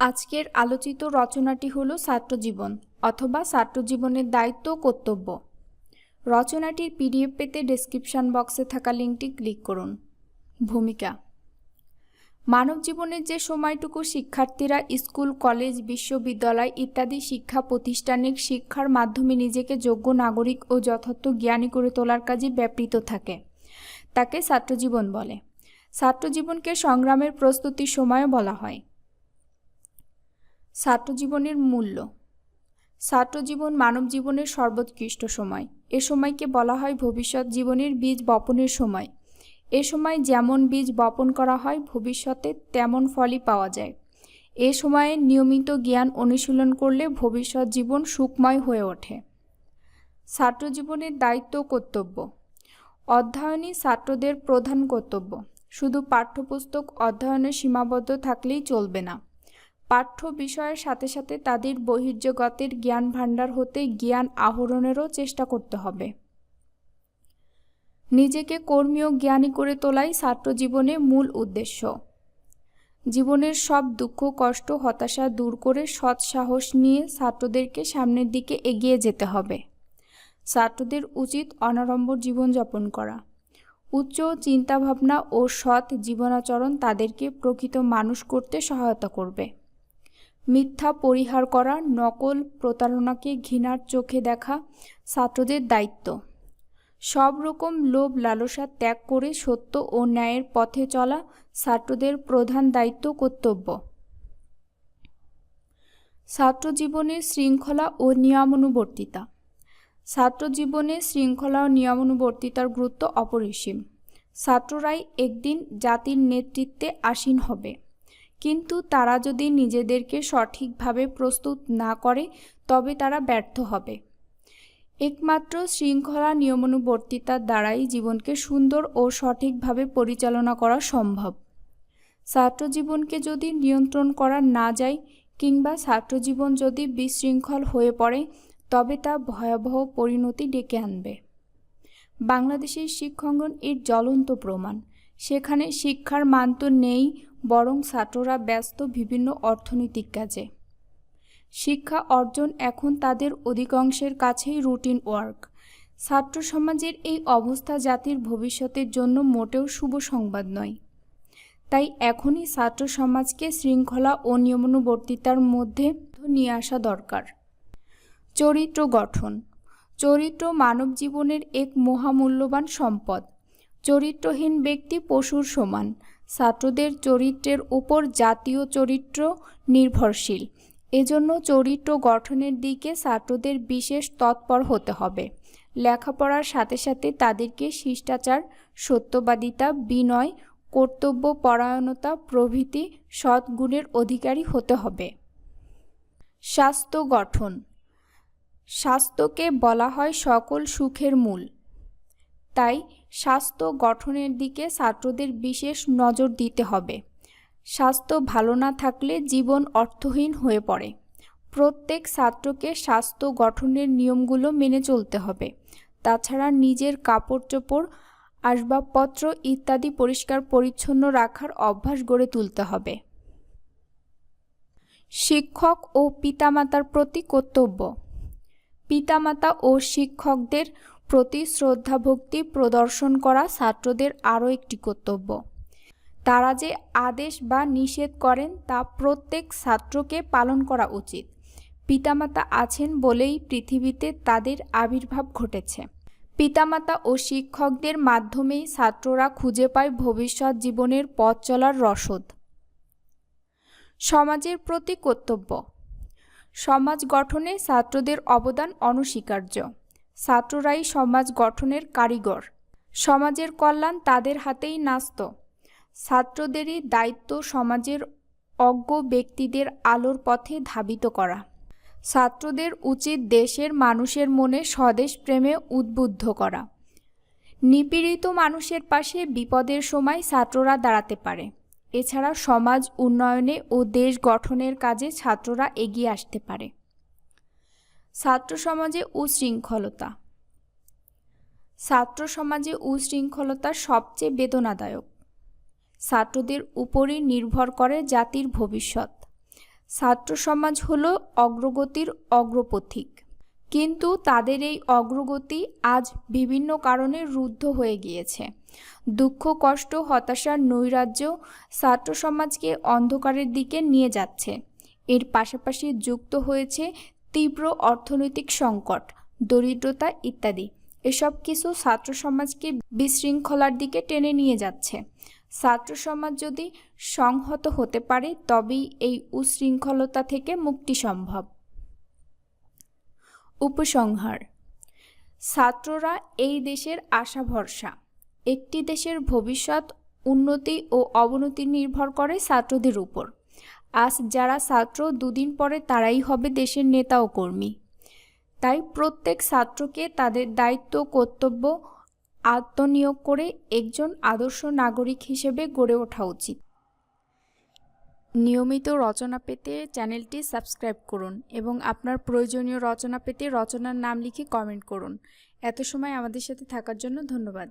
আজকের আলোচিত রচনাটি হল ছাত্রজীবন অথবা ছাত্রজীবনের দায়িত্ব কর্তব্য। রচনাটির পিডিএফ পেতে ডেসক্রিপশন বক্সে থাকা লিঙ্কটি ক্লিক করুন। ভূমিকা। মানব জীবনের যে সময়টুকু শিক্ষার্থীরা স্কুল, কলেজ, বিশ্ববিদ্যালয় ইত্যাদি শিক্ষা প্রতিষ্ঠানিক শিক্ষার মাধ্যমে নিজেকে যোগ্য নাগরিক ও যথার্থ জ্ঞানী করে তোলার কাজে ব্যাপৃত থাকে। তাকে ছাত্রজীবন বলে। ছাত্রজীবনকে সংগ্রামের প্রস্তুতির সময়ও বলা হয়। ছাত্রজীবনের মূল্য। ছাত্রজীবন মানব জীবনের সর্বোৎকৃষ্ট সময়। এ সময়কে বলা হয় ভবিষ্যৎ জীবনের বীজ বপনের সময়। এ সময় যেমন বীজ বপন করা হয়, ভবিষ্যতে তেমন ফলই পাওয়া যায়। এ সময়ে নিয়মিত জ্ঞান অনুশীলন করলে ভবিষ্যৎ জীবন সুখময় হয়ে ওঠে। ছাত্রজীবনের দায়িত্ব কর্তব্য। অধ্যয়নই ছাত্রদের প্রধান কর্তব্য। শুধু পাঠ্যপুস্তক অধ্যয়নে সীমাবদ্ধ থাকলেই চলবে না। পাঠ্য বিষয়ের সাথে সাথে তাদের বহির্জগতের জ্ঞান ভাণ্ডার হতে জ্ঞান আহরণেরও চেষ্টা করতে হবে। নিজেকে কর্মীয় জ্ঞানী করে তোলাই ছাত্র জীবনে মূল উদ্দেশ্য। জীবনের সব দুঃখ, কষ্ট, হতাশা দূর করে সৎ সাহস নিয়ে ছাত্রদেরকে সামনের দিকে এগিয়ে যেতে হবে। ছাত্রদের উচিত অনাড়ম্বর জীবনযাপন করা। উচ্চ চিন্তাভাবনা ও সৎ জীবনাচরণ তাদেরকে প্রকৃত মানুষ করতে সহায়তা করবে। মিথ্যা পরিহার করা, নকল প্রতারণাকে ঘৃণার চোখে দেখা ছাত্রদের দায়িত্ব। সব রকম লোভ লালসা ত্যাগ করে সত্য ও ন্যায়ের পথে চলা ছাত্রদের প্রধান দায়িত্ব কর্তব্য। ছাত্র জীবনের শৃঙ্খলা ও নিয়মানুবর্তিতা। ছাত্র জীবনে শৃঙ্খলা ও নিয়মানুবর্তিতার গুরুত্ব অপরিসীম। ছাত্ররাই একদিন জাতির নেতৃত্বে আসীন হবে। কিন্তু তারা যদি নিজেদেরকে সঠিকভাবে প্রস্তুত না করে, তবে তারা ব্যর্থ হবে। একমাত্র শৃঙ্খলা নিয়মানুবর্তিতার দ্বারাই জীবনকে সুন্দর ও সঠিকভাবে পরিচালনা করা সম্ভব। ছাত্র জীবনকে যদি নিয়ন্ত্রণ করা না যায়, কিংবা ছাত্রজীবন যদি বিশৃঙ্খল হয়ে পড়ে, তবে তা ভয়াবহ পরিণতি ডেকে আনবে। বাংলাদেশের শিক্ষাঙ্গন এর জ্বলন্ত প্রমাণ। সেখানে শিক্ষার মান তো নেই, বরং ছাত্ররা ব্যস্ত বিভিন্ন অর্থনৈতিক কাজে। শিক্ষা অর্জন এখন তাদের অধিকাংশের কাছেই রুটিন ওয়ার্ক। ছাত্র সমাজের এই অবস্থা জাতির ভবিষ্যতের জন্য মোটেও শুভ সংবাদ নয়। তাই এখনই ছাত্র সমাজকে শৃঙ্খলা ও নিয়মানুবর্তিতার মধ্যে নিয়ে আসা দরকার। চরিত্র গঠন। চরিত্র মানব জীবনের এক মহামূল্যবান সম্পদ। চরিত্রহীন ব্যক্তি পশুর সমান। ছাত্রদের চরিত্রের উপর জাতীয় চরিত্র নির্ভরশীল। এজন্য চরিত্র গঠনের দিকে ছাত্রদের বিশেষ তৎপর হতে হবে। লেখাপড়ার সাথে সাথে তাদেরকে শিষ্টাচার, সত্যবাদিতা, বিনয়, কর্তব্য, পরায়ণতা, প্রভৃতি সৎগুণের অধিকারী হতে হবে। স্বাস্থ্য গঠন। স্বাস্থ্যকে বলা হয় সকল সুখের মূল। তাই স্বাস্থ্য গঠনের দিকে ছাত্রদের বিশেষ নজর দিতে হবে। স্বাস্থ্য ভালো না থাকলে জীবন অর্থহীন হয়ে পড়ে। প্রত্যেক ছাত্রকে স্বাস্থ্য গঠনের নিয়মগুলো মেনে চলতে হবে। তাছাড়া নিজের কাপড় চোপড় আসবাবপত্র ইত্যাদি পরিষ্কার পরিচ্ছন্ন রাখার অভ্যাস গড়ে তুলতে হবে। শিক্ষক ও পিতামাতার প্রতি কর্তব্য। পিতামাতা ও শিক্ষকদের প্রতি শ্রদ্ধাভক্তি প্রদর্শন করা ছাত্রদের আরও একটি কর্তব্য। তারা যে আদেশ বা নিষেধ করেন তা প্রত্যেক ছাত্রকে পালন করা উচিত। পিতামাতা আছেন বলেই পৃথিবীতে তাদের আবির্ভাব ঘটেছে। পিতামাতা ও শিক্ষকদের মাধ্যমেই ছাত্ররা খুঁজে পায় ভবিষ্যৎ জীবনের পথ চলার রসদ। সমাজের প্রতি কর্তব্য। সমাজ গঠনে ছাত্রদের অবদান অনস্বীকার্য। ছাত্ররাই সমাজ গঠনের কারিগর। সমাজের কল্যাণ তাদের হাতেই নাস্ত ছাত্রদেরই দায়িত্ব সমাজের অজ্ঞ ব্যক্তিদের আলোর পথে ধাবিত করা। ছাত্রদের উচিত দেশের মানুষের মনে স্বদেশ প্রেমে উদ্বুদ্ধ করা। নিপীড়িত মানুষের পাশে বিপদের সময় ছাত্ররা দাঁড়াতে পারে। এছাড়া সমাজ উন্নয়নে ও দেশ গঠনের কাজে ছাত্ররা এগিয়ে আসতে পারে। ছাত্র সমাজে উশৃঙ্খলতা। ছাত্র সমাজে উশৃঙ্খলতা সবচেয়ে বেদনাদায়ক। ছাত্রদের উপরই নির্ভর করে জাতির ভবিষ্যৎ। ছাত্র সমাজ হলো অগ্রগতির অগ্রপথিক। কিন্তু তাদের এই অগ্রগতি আজ বিভিন্ন কারণে রুদ্ধ হয়ে গিয়েছে। দুঃখ, কষ্ট হতাশার নৈরাজ্য ছাত্র সমাজকে অন্ধকারের দিকে নিয়ে যাচ্ছে। এর পাশাপাশি যুক্ত হয়েছে তীব্র অর্থনৈতিক সংকট, দরিদ্রতা ইত্যাদি। এসব কিছু ছাত্র সমাজকে বিশৃঙ্খলার দিকে টেনে নিয়ে যাচ্ছে। ছাত্র সমাজ যদি সংহত হতে পারে, তবেই এই উশৃঙ্খলতা থেকে মুক্তি সম্ভব। উপসংহার। ছাত্ররা এই দেশের আশা ভরসা একটি দেশের ভবিষ্যৎ, উন্নতি ও অবনতি নির্ভর করে ছাত্রদের উপর। আজ যারা ছাত্র, দুদিন পরে তারাই হবে দেশের নেতা ও কর্মী। তাই প্রত্যেক ছাত্রকে তাদের দায়িত্ব, কর্তব্য আত্মনিয়োগ করে একজন আদর্শ নাগরিক হিসেবে গড়ে ওঠা উচিত। নিয়মিত রচনা পেতে চ্যানেলটি সাবস্ক্রাইব করুন এবং আপনার প্রয়োজনীয় রচনা পেতে রচনার নাম লিখে কমেন্ট করুন। এত সময় আমাদের সাথে থাকার জন্য ধন্যবাদ।